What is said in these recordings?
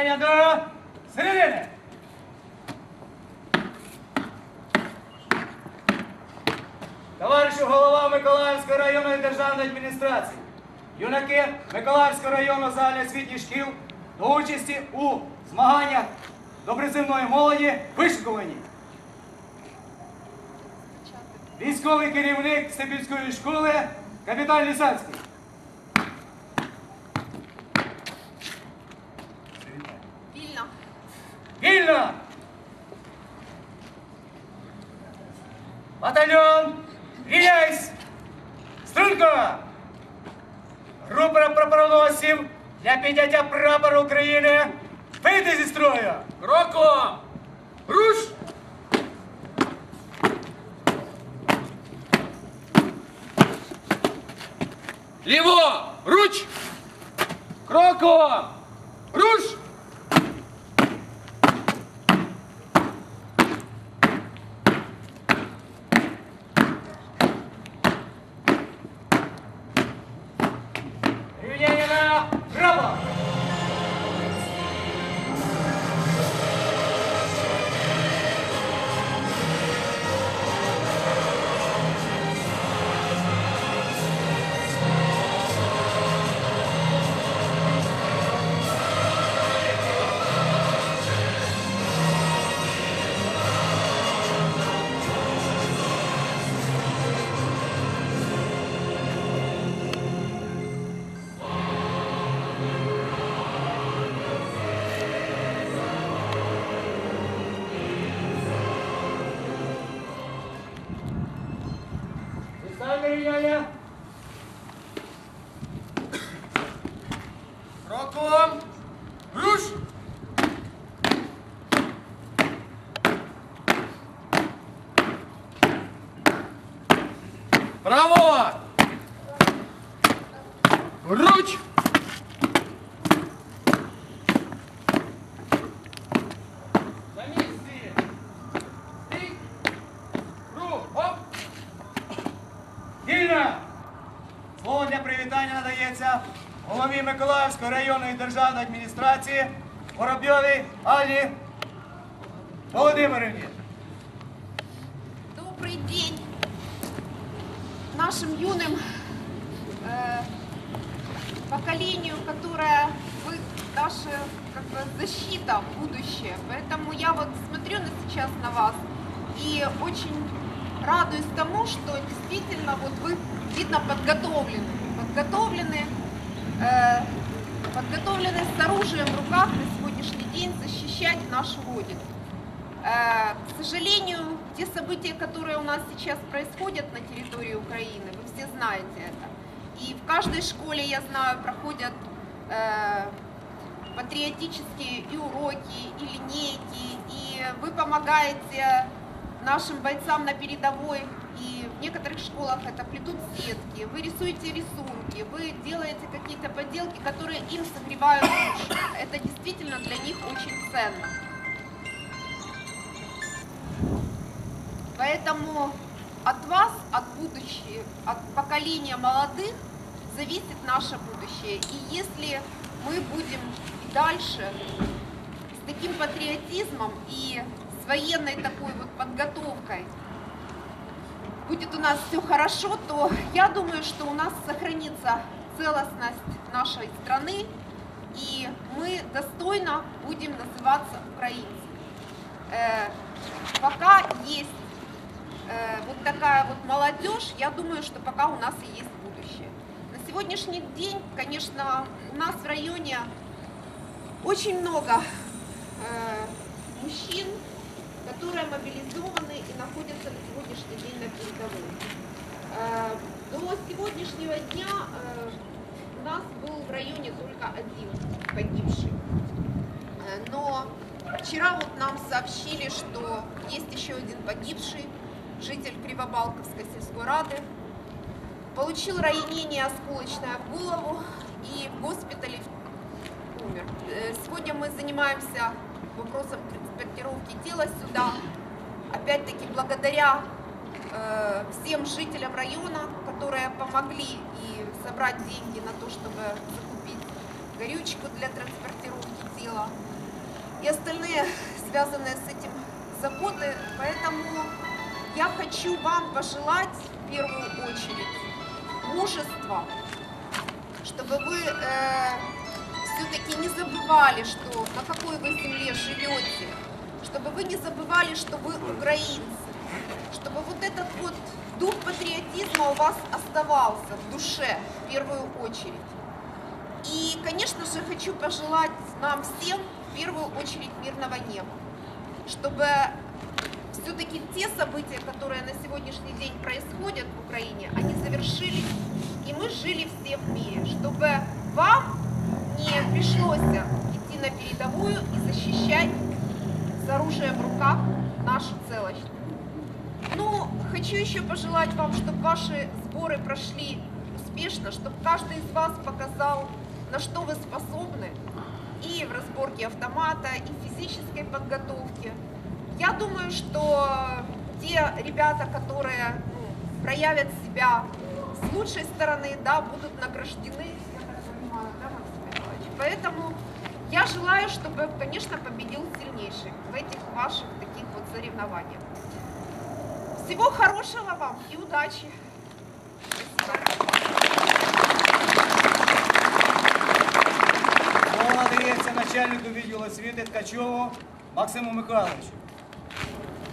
До середини. Товаришу голова Миколаївської районної державної адміністрації, юнаки Миколаївського району загальноосвітніх шкіл до участі у змаганнях до молоді вишикувані. Військовий керівник Степільської школи капітан Лісацький. Вийти зі строю! Кроком! Руш! Ліво! Руч! Кроком! Руш! Almanya'ya Миколаївської районної державної адміністрації Воробйовій Аллі Володимирівні. Добрый день нашим юным э, поколению, которое вы наша как бы, защита, будущее. Поэтому я вот смотрю на сейчас на вас и очень радуюсь тому, что действительно вот вы видно подготовлены, подготовлены, э, подготовлены с оружием в руках на сегодняшний день защищать нашу родину. Э, К сожалению, те события, которые у нас сейчас происходят на территории Украины, вы все знаете это. И в каждой школе, я знаю, проходят э, патриотические и уроки, и линейки, и вы помогаете нашим бойцам на передовой, и в некоторых школах это плетут сетки, вы рисуете рисунки, вы делаете какие-то поделки, которые им согревают душу. Это действительно для них очень ценно. Поэтому от вас, от будущего, от поколения молодых зависит наше будущее. И если мы будем дальше с таким патриотизмом и с военной такой вот подготовкой будет у нас все хорошо, то я думаю, что у нас сохранится целостность нашей страны, и мы достойно будем называться украинцами. Э, пока есть э, вот такая вот молодежь, я думаю, что пока у нас и есть будущее. На сегодняшний день, конечно, у нас в районе очень много э, мужчин, которые мобилизованы и находятся на сегодняшний день на передовой. Э, до сегодняшнего дня э, у нас был в районе только один погибший. Э, Но вчера вот нам сообщили, что есть еще один погибший, житель Кривобалковской сельской рады. Получил ранение осколочное в голову и в госпитале умер. Сегодня мы занимаемся вопросом транспортировки тела сюда. Опять-таки благодаря всем жителям района, которые помогли и собрать деньги на то, чтобы закупить горючку для транспортировки дела и остальные связанные с этим заботы. Поэтому я хочу вам пожелать в первую очередь мужества, чтобы вы все-таки не забывали, что на какой вы земле живете, чтобы вы не забывали, что вы украинцы, чтобы вот этот вот дух патриотизма у вас оставался в душе в первую очередь. И, конечно же, хочу пожелать нам всем в первую очередь мирного неба, чтобы все-таки те события, которые на сегодняшний день происходят в Украине, они завершились, и мы жили все в мире, чтобы вам не пришлось идти на передовую и защищать с оружием в руках нашу целостность. Хочу еще пожелать вам, чтобы ваши сборы прошли успешно, чтобы каждый из вас показал, на что вы способны и в разборке автомата, и в физической подготовке. Я думаю, что те ребята, которые ну, проявят себя с лучшей стороны, да, будут награждены, я так понимаю, да? Поэтому я желаю, чтобы, конечно, победил сильнейший в этих ваших таких вот соревнованиях. Всего хорошего вам и удачи. Слово надається начальнику відділу освіти Ткачову Максиму Михайловичу.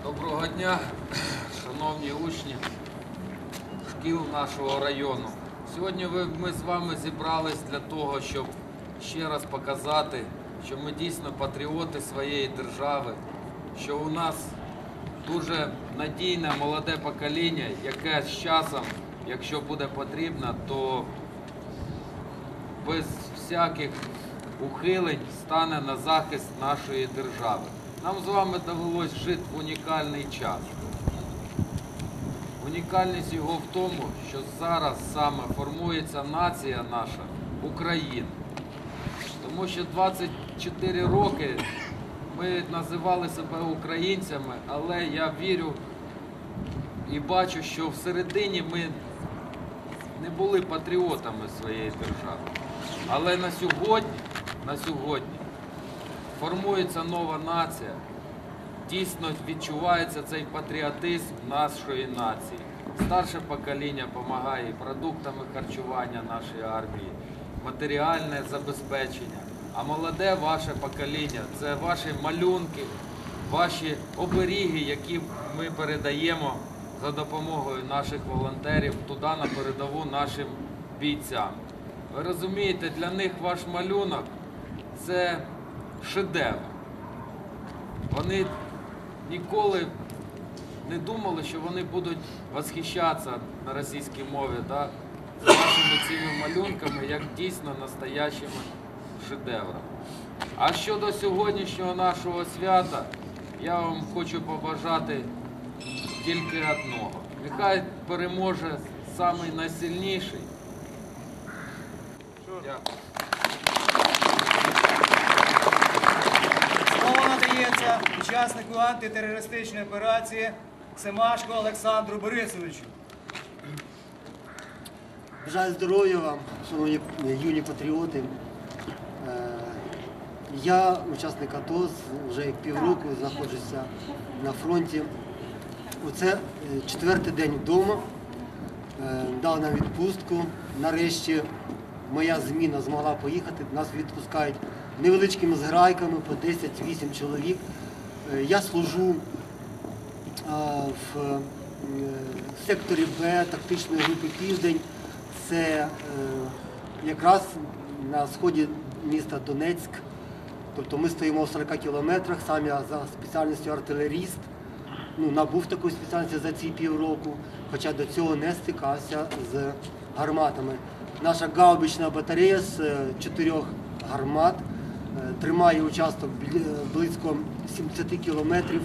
Доброго дня, шановні учні шкіл нашого району. Сьогодні ми з вами зібрались для того, щоб ще раз показати, що ми дійсно патріоти своєї держави, що у нас дуже надійне молоде покоління, яке з часом, якщо буде потрібно, то без всяких ухилень стане на захист нашої держави. Нам з вами довелось жити в унікальний час. Унікальність його в тому, що зараз саме формується нація наша Україна. Тому що 24 роки ми називали себе українцями, але я вірю і бачу, що всередині ми не були патріотами своєї держави. Але на сьогодні, на сьогодні формується нова нація. Дійсно відчувається цей патріотизм нашої нації. Старше покоління допомагає продуктами харчування нашої армії, матеріальне забезпечення. А молоде ваше покоління це ваші малюнки, ваші оберіги, які ми передаємо за допомогою наших волонтерів туди на передову нашим бійцям. Ви розумієте, для них ваш малюнок це шедевр. Вони ніколи не думали, що вони будуть восхищатися на російській мові да, з нашими цими малюнками, як дійсно настоящими шедеврами. А щодо сьогоднішнього нашого свята, я вам хочу побажати тільки одного. Нехай переможе самий найсильніший. Дякую. Слово надається учаснику антитерористичної операції Семашко Олександру Борисовичу. Бажаю здоров'я вам, шановні юні патріоти. Е, Я учасник АТО, вже як півроку знаходжуся на фронті. Оце е, четвертий день вдома. Е, Дав нам відпустку. Нарешті моя зміна змогла поїхати. Нас відпускають невеличкими зграйками по 10-8 чоловік. Я служу в секторі Б тактичної групи Південь. Це якраз на сході міста Донецьк. Тобто ми стоїмо в 40 кілометрах, сам я за спеціальністю артилеріст. Ну, набув такої спеціальності за ці півроку, хоча до цього не стикався з гарматами. Наша гаубична батарея з е, чотирьох гармат е, тримає участок близько 70 кілометрів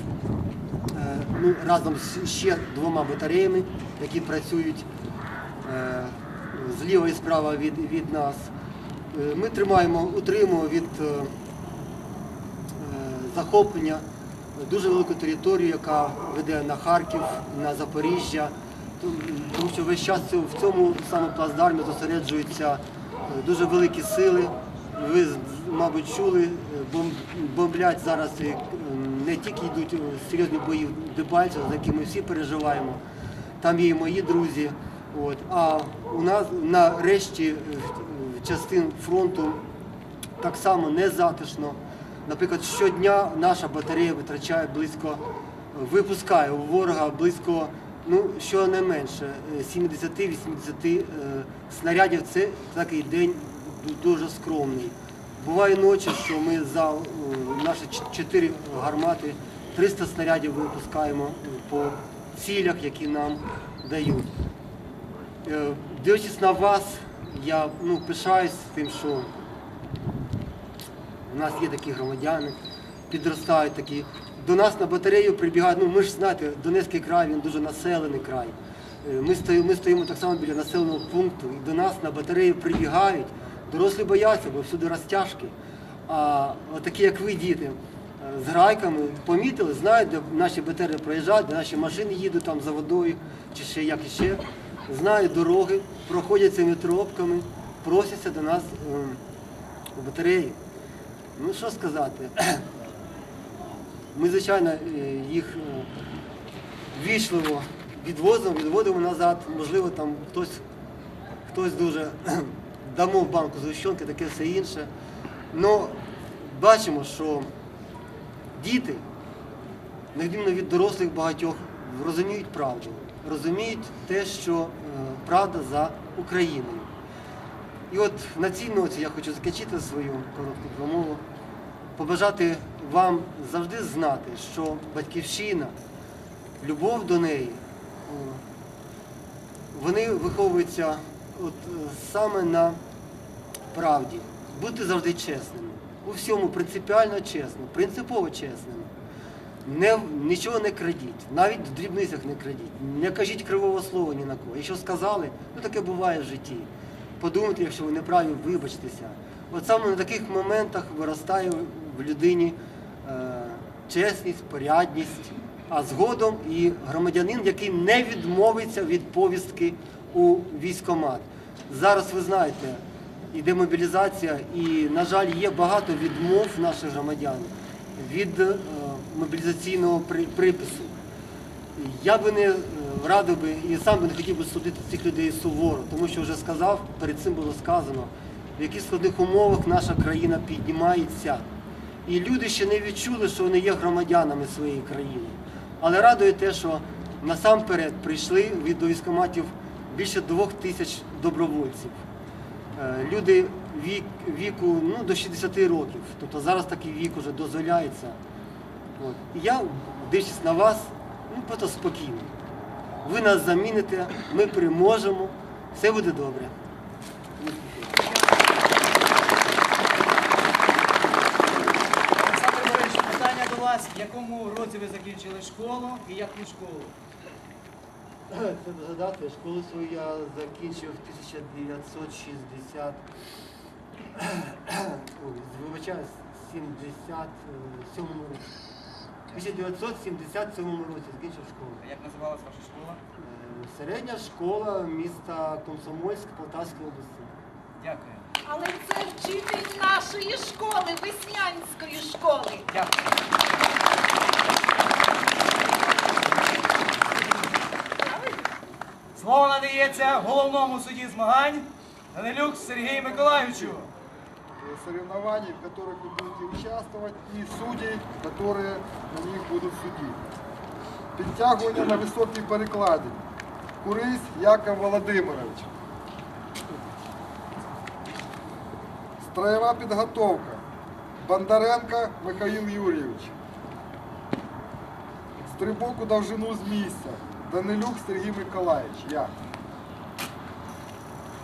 е, ну, разом з ще двома батареями, які працюють зліва і справа від, від нас. Е, Ми тримаємо, утримуємо від е, е, захоплення дуже велику територію, яка веде на Харків, на Запоріжжя, Тому- що весь час в цьому саме плацдармі зосереджуються дуже великі сили ви, мабуть, чули, бомблять зараз не тільки йдуть серйозні бої в Дебальцево, за які ми всі переживаємо. Там є і мої друзі. От. А у нас на решті е, частин фронту так само не затишно. Наприклад, щодня наша батарея витрачає близько, випускає у ворога близько, ну, щонайменше, е, 70-80 е, снарядів. Це такий день дуже скромний. Буває ночі, що ми за е, наші чотири гармати 300 снарядів випускаємо е, по цілях, які нам дають. Е, Дивлячись на вас, я ну, пишаюсь тим, що у нас є такі громадяни, підростають такі. До нас на батарею прибігають, ну ми ж знаєте, Донецький край, він дуже населений край. Е, Ми стоїмо, ми стоїмо так само біля населеного пункту, і до нас на батарею прибігають. Дорослі бояться, бо всюди розтяжки. А отакі, як ви, діти, е, з грайками помітили, знають, де наші БТРи проїжджають, де наші машини їдуть там за водою чи ще як іще. Знають дороги, проходять цими тропками, просяться до нас ем, у батареї. Ну що сказати? Ми, звичайно, е, їх е, вічливо відвозимо, відводимо назад. Можливо, там хтось, хтось дуже дамо в банку згущенки, таке все інше. Ну, бачимо, що діти, на від дорослих багатьох, розуміють правду, розуміють те, що е, правда за Україною. І от на цій ноті я хочу закінчити свою коротку промову, побажати вам завжди знати, що батьківщина, любов до неї, вони виховуються от, е, саме на правді. Бути завжди чесними. У всьому принципіально чесно, принципово чесними. Не, нічого не крадіть, навіть в дрібницях не крадіть. Не кажіть кривого слова ні на кого. Якщо сказали, ну таке буває в житті. Подумайте, якщо ви не праві, вибачтеся. От саме на таких моментах виростає в людині е, чесність, порядність, а згодом і громадянин, який не відмовиться від повістки у військкомат. Зараз ви знаєте, іде мобілізація, і, на жаль, є багато відмов наших громадян від е, мобілізаційного припису. Я би не е, радив би і сам би не хотів би судити цих людей суворо, тому що вже сказав, перед цим було сказано, в яких складних умовах наша країна піднімається. І люди ще не відчули, що вони є громадянами своєї країни. Але радує те, що насамперед прийшли від до військкоматів більше двох тисяч добровольців. Е, Люди вік, віку ну, до 60 років. Тобто зараз такий вік уже дозволяється. От. І я, дивлячись на вас, ну просто спокійно. Ви нас заміните, ми переможемо, все буде добре. Олександр Борисович, питання до вас. В якому році ви закінчили школу і яку школу? Це згадати, школу свою я закінчив в 1960, ой, вибачаюсь, 77 році. В 1977 році закінчив школу. Як називалась ваша школа? Е, Середня школа міста Комсомольськ Полтавської області. Дякую. Але це вчитель нашої школи, веснянської школи. Дякую. Слово надається головному судді змагань Данилюк Сергію Миколаївичу. э, соревнований, в которых вы будете участвовать, и судей, которые на них будут судить. Підтягування на високій перекладі. Курись Яков Володимирович. Строєва підготовка. Бондаренко Михаїл Юрійович. Стрибок у довжину з місця. Данилюк Сергій Миколаївич. Я.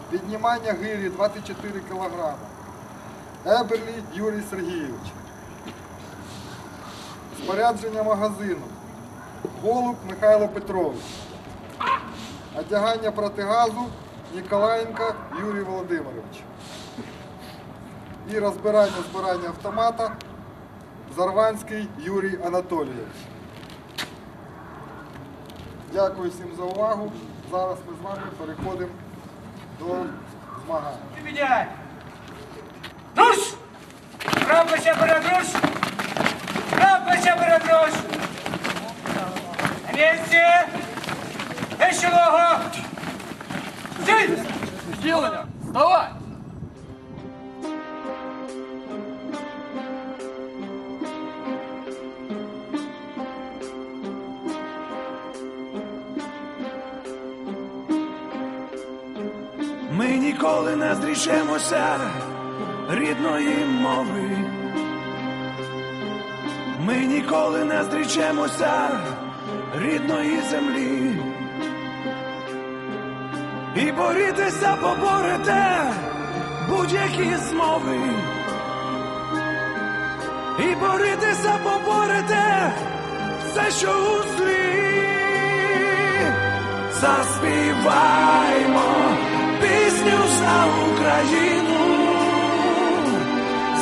Піднімання гирі 24 кг. Еберлі Юрій Сергійович. Спорядження магазину. Голуб Михайло Петрович. Одягання протигазу Ніколаєнко Юрій Володимирович. І розбирання збирання автомата Зарванський Юрій Анатолійович. Дякую всім за увагу. Зараз ми з вами переходимо до змагань. Підбідяй. Руш! Прав плече передруж. Прав плече передруж. На місці. Вище ногу. Стій! Відділення! Вставай! Ми ніколи не зрішемося рідної мови. Ми ніколи не зрічемося рідної землі. І борітеся, поборете будь-які змови. І борітеся, поборете все, що у злі. Заспіваймо пісню за Україну,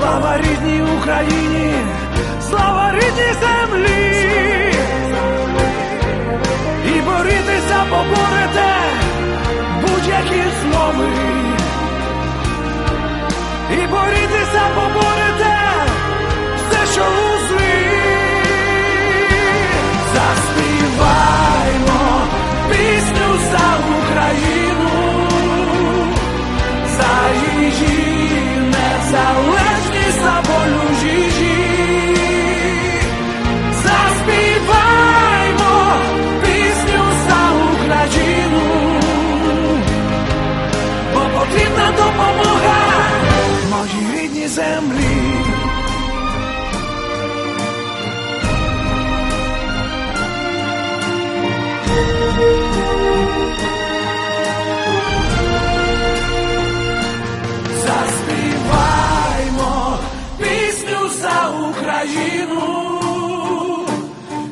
Слава рідній Україні, слава рідній землі. І борітеся, поборете будь-які змови. І боритися, поборете все, що землі. Заспіваймо пісню за Україну,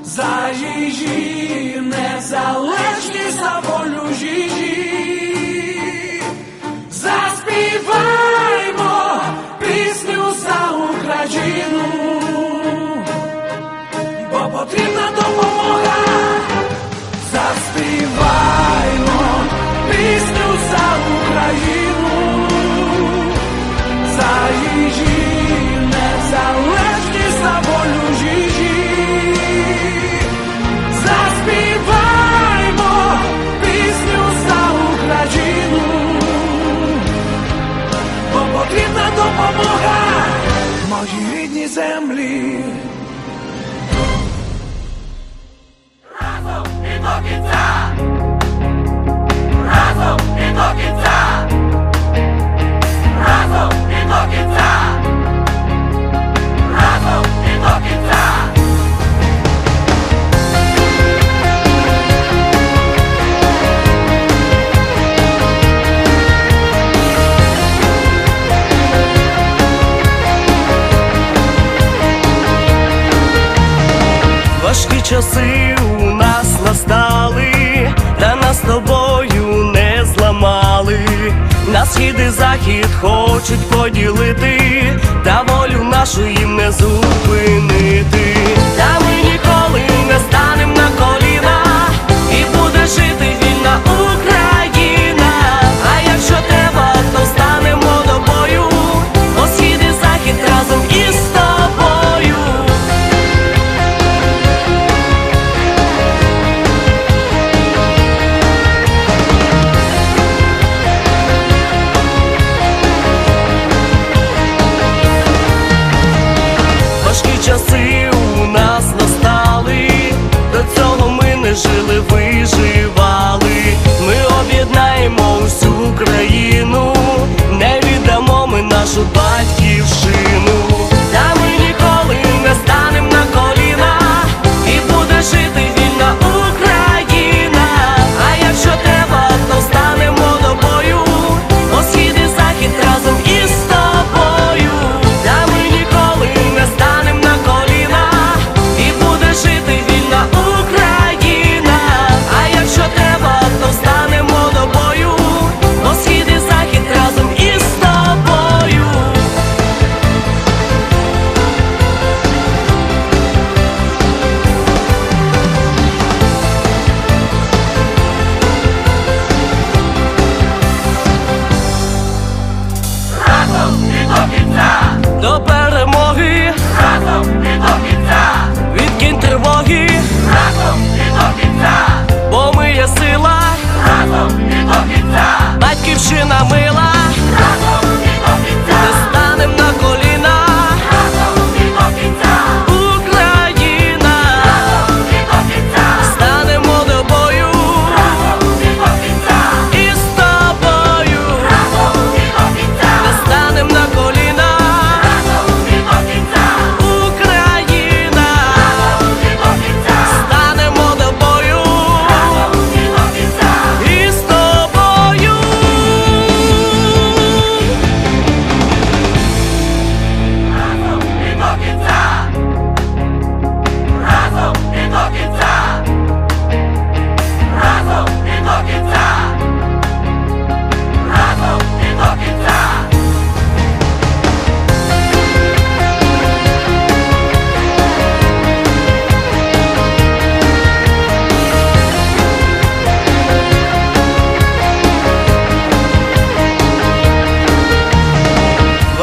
за її незалежність, за волю потрібна поділити, та волю нашу їм не зупинити.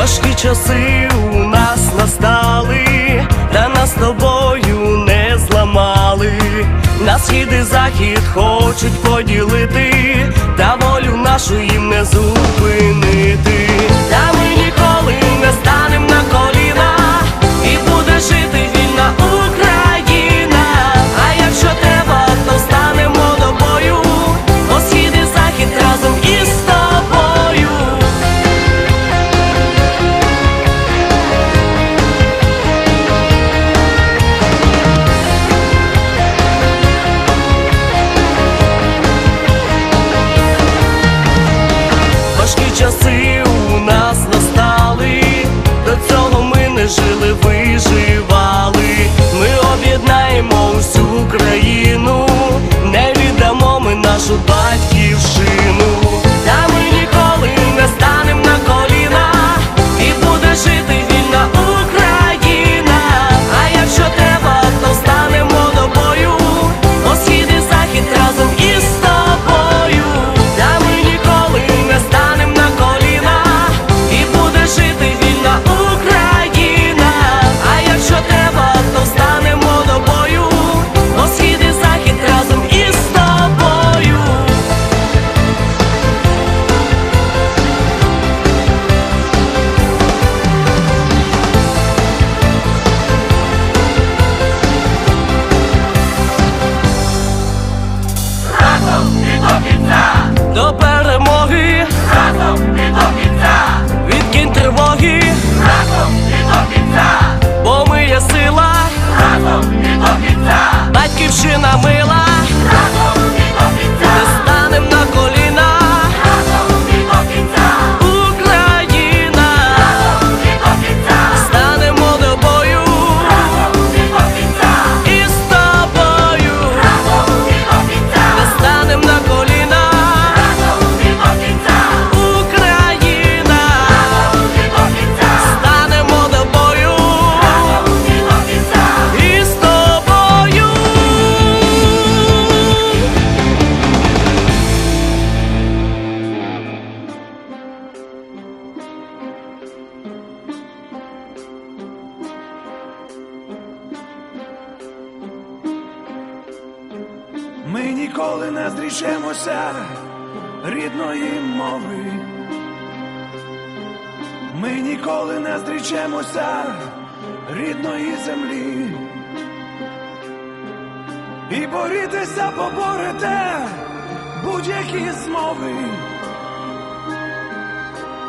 Важкі часи у нас настали, та нас тобою не зламали. На схід і захід хочуть поділити, та волю нашу їм не зупинити. Та ми ніколи не станемо. на коліна. Ми ніколи не зрічемося рідної землі, і борітеся, поборете будь-які змови,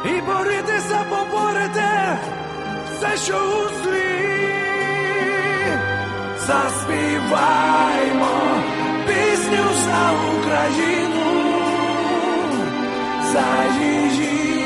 і борітеся, поборете все, що у злі. Заспіваймо пісню за Україну, за її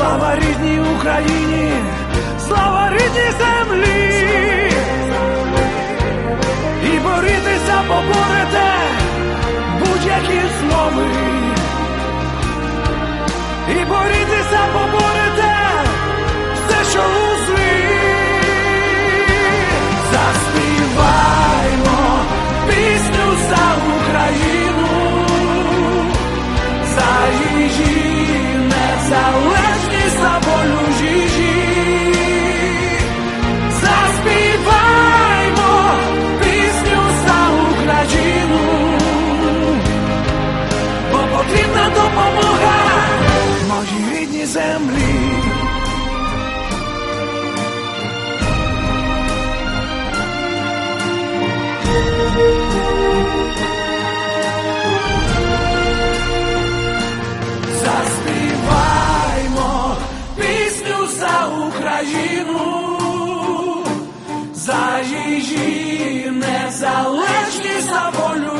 Слава рідній Україні, слава рідній землі, і борітеся, поборете будь-які слови, і борітеся, поборете все, що. За їжі незалежність за волю.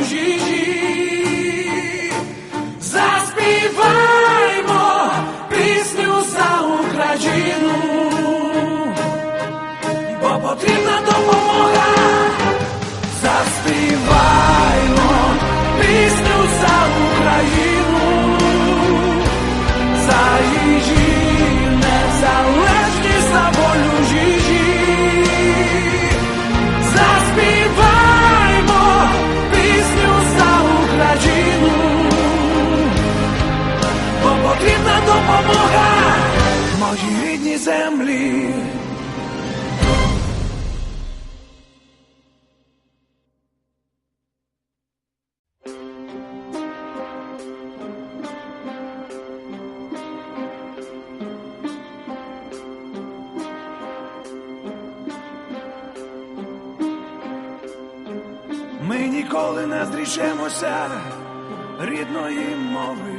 мої рідні землі. Ми ніколи не зрішемося рідної мови.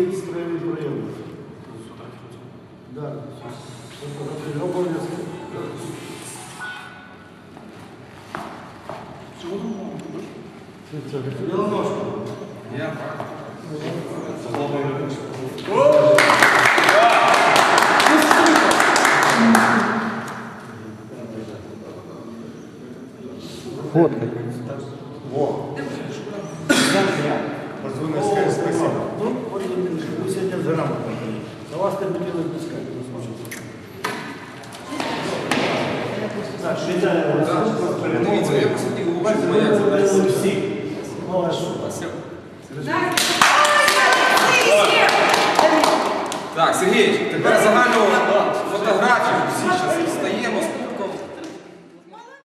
якісь краєві прояви. Так, обов'язково. Білоножко. Я. Фоткать.